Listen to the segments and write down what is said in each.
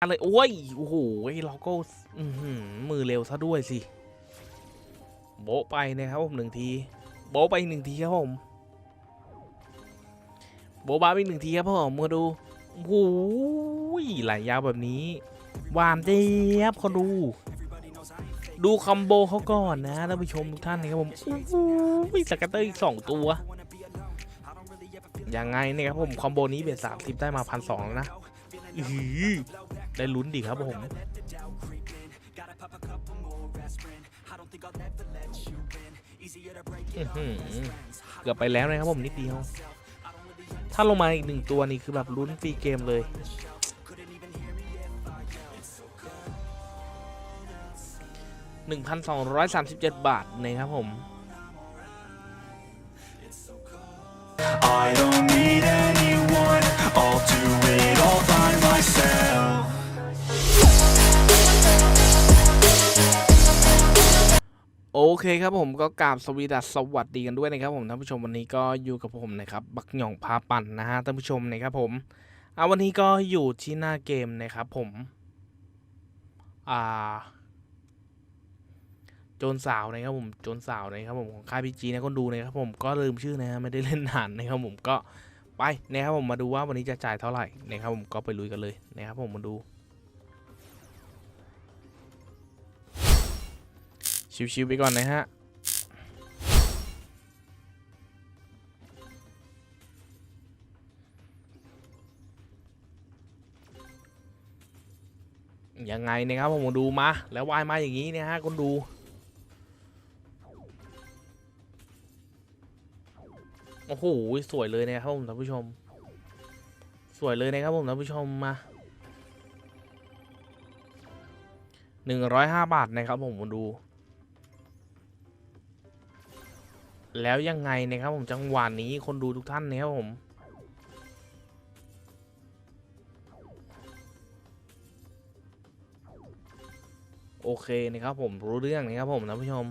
อะไรโอ้ย โอ้โหเราก็มือเร็วซะด้วยสิ โบไปนะครับผมหนึ่งที โบไปหนึ่งทีครับผม โบบาไปหนึ่งทีครับผมมาดู โอ้โหไหลยาวแบบนี้หวานเจี๊ยบเขาดู ดูคอมโบเขาก่อนนะท่านผู้ชมทุกท่านนะครับผมโอ้โหสกัตเตอร์อีกสองตัว ยังไงเนี่ยครับผมคอมโบนี้เบสสามสิบได้มาพันสองแล้วนะ อือได้ลุ้นดิครับผมเกือบไปแล้วนะครับผมนิดเดียว ถ้าลงมาอีกหนึ่งตัวนี่คือแบบลุ้นฟรีเกมเลย 1,237 บาทนะครับผม I don't need anyone, I'll do it เคครับผมก็กราบสวีดัสสวัสดีกันด้วยนะครับผมท่านผู้ชมวันนี้ก็อยู่กับผมนะครับบักหย่องพาปั่นนะฮะท่านผู้ชมนะครับผมเอาวันนี้ก็อยู่ที่หน้าเกมนะครับผมอ่าโจรสาวนะครับผมโจรสาวนะครับผมของค่ายพีจีนะคนดูนะครับผมก็ลืมชื่อนะฮะไม่ได้เล่นนานนะครับผมก็ไปนะครับผมมาดูว่าวันนี้จะจ่ายเท่าไหร่นะครับผมก็ไปลุยกันเลยนะครับผมมาดู ชิวๆไปก่อนนะฮะยังไงนะครับผมดูมา แล้ววายมาอย่างนี้เนี่ยฮะคนดูโอ้โหสวยเลยนะครับผมท่านผู้ชม สวยเลยนะครับผมท่านผู้ชมมาหนึ่งร้อยห้าบาทนะครับผมมาดู แล้วยังไงนะครับผมจังหวะนี้คนดูทุกท่านนะครับผมโอเคนะครับผมรู้เรื่องนะครับผมท่านผู้ชม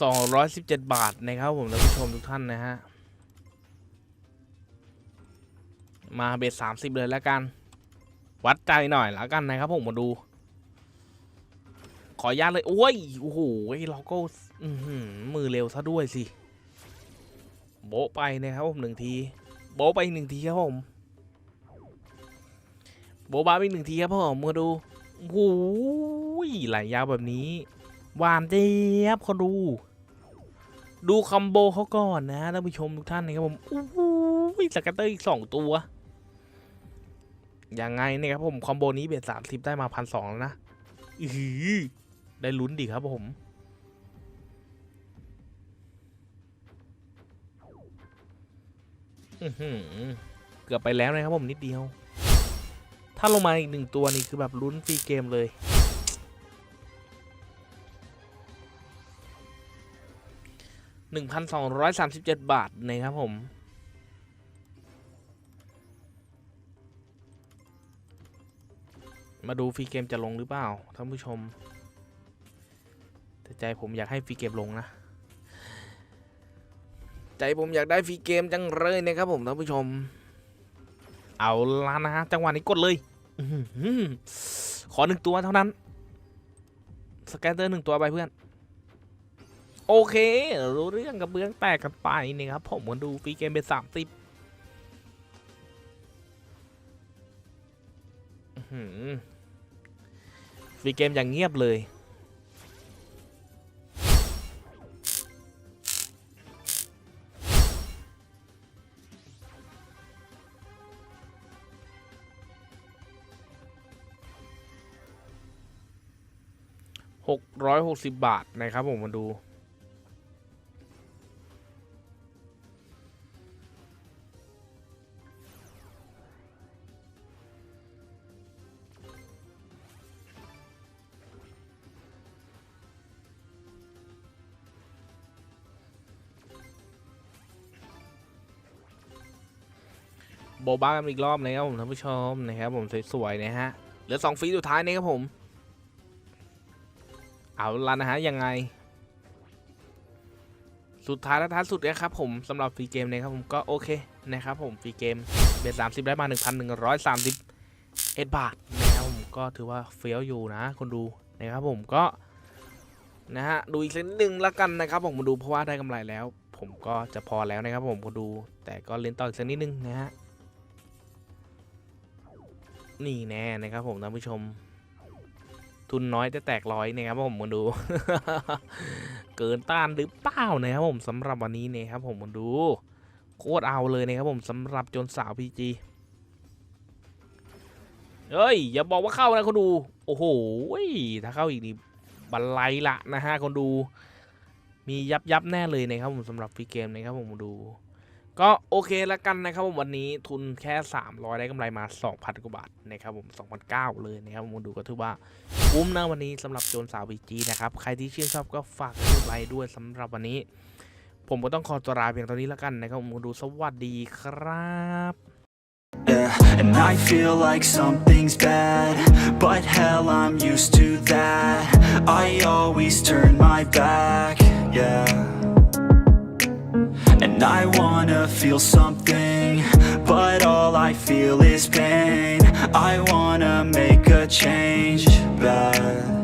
สองร้อยสิบเจ็ดบาทนะครับผมท่านผู้ชมทุกท่านนะฮะ มาเบสสามสิบเลยแล้วกัน วัดใจหน่อยแล้วกันนะครับผมมาดู ขออนุญาตเลย โอ้ย โอ้โหเราก็มือเร็วซะด้วยสิ โบไปนะครับผมหนึ่งที โบไปหนึ่งทีครับผม โบบาไปหนึ่งทีครับผมมาดูโอ้โหไหลยาวแบบนี้หวานเจี๊ยบเขาดูดูคอมโบเขาก่อนนะท่านผู้ชมทุกท่านนะครับผมโอ้โหสกัตเตอร์อีกสองตัว ยังไงเนี่ยครับผมคอมโบนี้เบสสามสิบได้มาพันสองแล้วนะอือได้ลุ้นดิครับผมอือหือเกือบไปแล้วนะครับผมนิดเดียว ถ้าลงมาอีกหนึ่งตัวนี่คือแบบลุ้นฟรีเกมเลยหนึ่งพันสองร้อยสามสิบเจ็ดบาทนะครับผม มาดูฟรีเกมจะลงหรือเปล่าท่านผู้ชม แต่ใจผมอยากให้ฟรีเกมลงนะ ใจผมอยากได้ฟรีเกมจังเลยนะครับผมท่านผู้ชม เอาละนะฮะจังหวะนี้กดเลยขอหนึ่งตัวเท่านั้น สแกนเตอร์หนึ่งตัวไปเพื่อน โอเค รู้เรื่องกับเบื้องแตกกันไปนี่ครับ ผมมาดูฟรีเกมเป็นสามสิบฟ รีเกมอย่างเงียบเลยหกร้อยหกสิบบาทนะครับผมมาดู โบบ้ากันอีกรอบนะครับผมท่านผู้ชมนะครับผมสวยๆนะฮะเหลือสองฟีสุดท้ายนะครับผมเอาละนะฮะยังไง สุดท้ายและท้ายสุดนะครับผมสำหรับฟรีเกมนะครับผมก็โอเคนะครับผมฟรีเกมเบสสามสิบได้มาหนึ่งพันหนึ่งร้อยสามสิบเอ็ดบาทนะครับผมก็ถือว่าเฟี้ยวอยู่นะคนดูนะครับผมก็นะฮะดูอีกสักนิดนึงล้วกันนะครับผมมาดูเพราะว่าได้กำไรแล้ว ผมก็จะพอแล้วนะครับผมคนดู แต่ก็เล่นต่ออีกสักนิดนึงนะฮะ นี่แน่นะครับผมท่านผู้ชม ทุนน้อยแต่แตกร้อยนะครับผมมาดู เกินต้านหรือเปล่านะครับผมสำหรับวันนี้นะครับผมมาดู โคตรเอาเลยนะครับผมสำหรับจนสาวพีจีเฮ้ย อย่าบอกว่าเข้านะคนดู โอ้โหถ้าเข้าอีกนี่บันไลละนะฮะคนดู มียับยับแน่เลยนะครับผมสำหรับฟรีเกมนะครับผมมาดู ก็โอเคแล้วกันนะครับผมวันนี้ทุนแค่ 300 ได้กำไรมา 2,000 กว่าบาทนะครับผม2,009เลยนะครับผมดูก็ถือว่าคุ้มนะวันนี้สำหรับโจนสาวบีจีนะครับ ใครที่ชื่นชอบก็ฝากกดไลค์ด้วยสำหรับวันนี้ ผมก็ต้องขอตัวลาเพียงเท่านี้แล้วกันนะครับผมดูสวัสดีครับ Yeah, and I feel like something's bad But hell, I'm used to that I always turn my back, yeah I wanna feel something But all I feel is pain. I wanna make a change, bad